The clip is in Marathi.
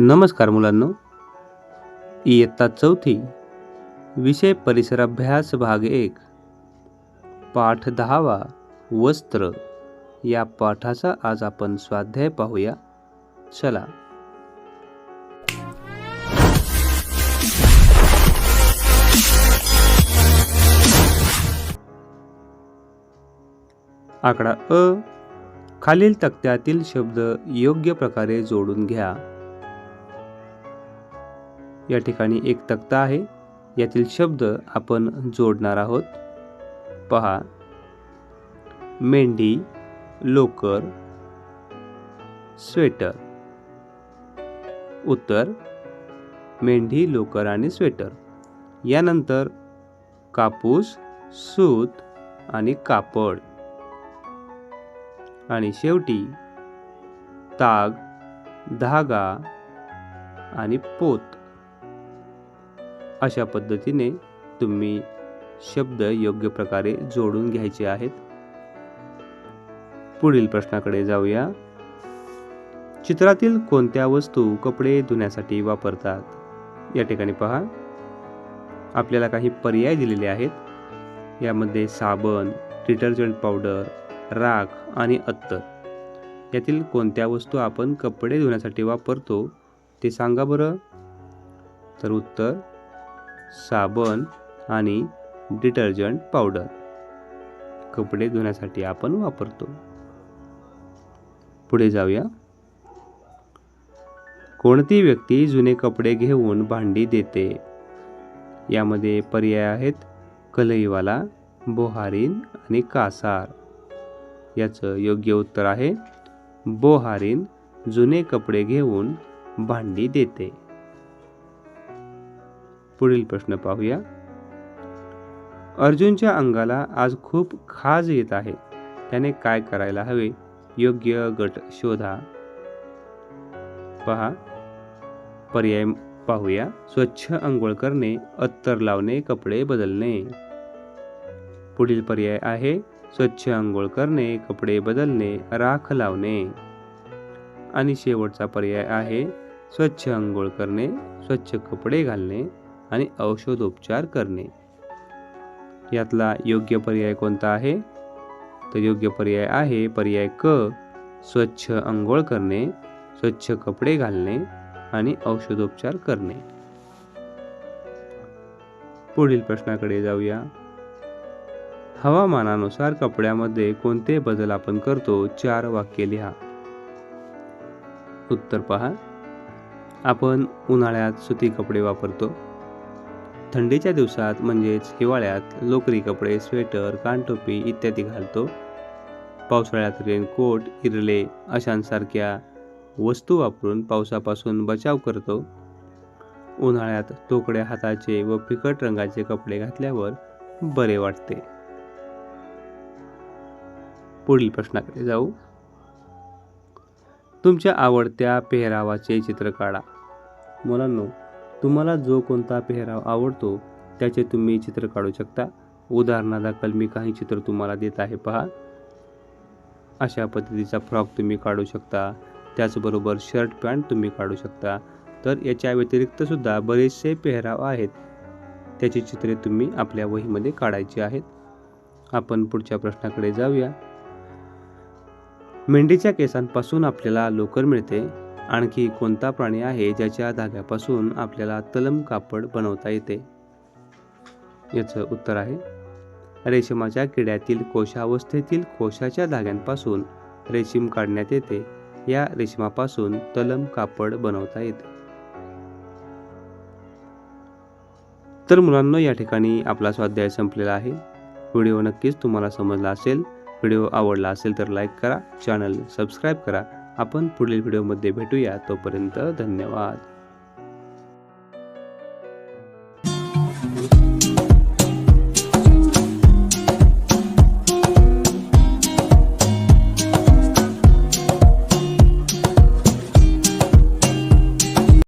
नमस्कार मुलांनो. इयत्ता चौथी विषय परिसर अभ्यास भाग एक पाठ दहावा वस्त्र. या पाठाचा आज आपण स्वाध्याय पाहूया. चला. आकडा अ. खालील तक्त्यातील शब्द योग्य प्रकारे जोडून घ्या. या ठिकाणी एक तक्ता आहे. यातील शब्द आपण जोडणार आहोत. पहा. मेंढी लोकर स्वेटर. उत्तर. मेंढी लोकर आणि स्वेटर. यानंतर कापूस सूत आणि कापड. आणि शेवटी ताग धागा आणि पोत. अशा पद्धतीने तुम्ही शब्द योग्य प्रकारे जोडून घ्यायचे आहेत. पुढील प्रश्नाकडे जाऊया. चित्रातील कोणत्या वस्तू कपडे धुण्यासाठी वापरतात? या ठिकाणी पहा. आपल्याला काही पर्याय दिलेले आहेत. यामध्ये साबण डिटर्जंट पावडर राख आणि अत्तर. यातील कोणत्या वस्तू आपण कपडे धुण्यासाठी वापरतो ते सांगा बरं. तर उत्तर साबण आणि डिटर्जंट पावडर. कपडे धुण्यासाठी आपण वापरतो. पुढे जाऊया. कोणती व्यक्ती जुने कपडे घेऊन भांडी देते? यामध्ये पर्याय आहेत. कलईवाला बोहारीन आणि कासार. याचं योग्य उत्तर आहे. बोहारीन जुने कपडे घेऊन भांडी देते. पुढील प्रश्न पाहूया. अर्जुनच्या अंगाला आज खूप खाज येत आहे. त्याने काय करायला हवे? योग्य गट शोधा. पहा. पर्याय पाहूया. स्वच्छ आंघोळ करणे अत्तर लावणे कपडे बदलणे. पुढील पर्याय आहे. स्वच्छ आंघोळ करणे कपडे बदलणे राख लावणे. आणि शेवटचा पर्याय आहे. स्वच्छ आंघोळ करणे स्वच्छ कपडे घालणे. आणि औषधोपचार करणे. यातला योग्य पर्याय कोणता आहे? तर योग्य पर्याय आहे पर्याय क स्वच्छ आंघोळ करणे स्वच्छ कपडे घालणे आणि औषधोपचार करणे. पुढील प्रश्नाकडे जाऊया. हवामानानुसार कपड्यामध्ये कोणते बदल आपण करतो? चार वाक्य लिहा. उत्तर पहा. आपण उन्हाळ्यात सुती कपडे वापरतो. थंडीच्या दिवसात म्हणजेच हिवाळ्यात लोकरी कपडे स्वेटर कानटोपी इत्यादी घालतो. पावसाळ्यात रेनकोट इरले अशांसारख्या वस्तू वापरून पावसापासून बचाव करतो. उन्हाळ्यात तोकडे हाताचे व फिकट रंगाचे कपडे घातल्यावर बरे वाटते. पुढील प्रश्नाकडे जाऊ. तुमच्या आवडत्या पेहरावाचे चित्र काढा. मुलांनो तुम्हाला जो कोणता पेहराव आवडतो त्याचे तुम्ही चित्र काढू शकता. उदाहरणादाखल मी काही चित्र तुम्हाला देत आहे पहा. अशा पद्धतीचा फ्रॉक तुम्ही काढू शकता. त्याचबरोबर शर्ट पॅन्ट तुम्ही काढू शकता. तर याच्या व्यतिरिक्तसुद्धा बरेचसे पेहराव आहेत. त्याची चित्रे तुम्ही आपल्या वहीमध्ये काढायची आहेत. आपण पुढच्या प्रश्नाकडे जाऊया. मेंढीच्या केसांपासून आपल्याला लोकर मिळते. आणखी कोणता प्राणी आहे ज्याच्या धाग्यापासून आपल्याला तलम कापड बनवता येते? याचं उत्तर आहे रेशमाच्या किड्यातील कोशावस्थेतील कोशाच्या धाग्यांपासून रेशीम काढण्यात येते. या रेशमापासून तलम कापड बनवता येते. तर मुलांना या ठिकाणी आपला स्वाध्याय संपलेला आहे. व्हिडिओ नक्कीच तुम्हाला समजला असेल. व्हिडिओ आवडला असेल तर लाईक करा चॅनल सबस्क्राईब करा. आपण पुढील व्हिडिओमध्ये भेटूया. तोपर्यंत धन्यवाद.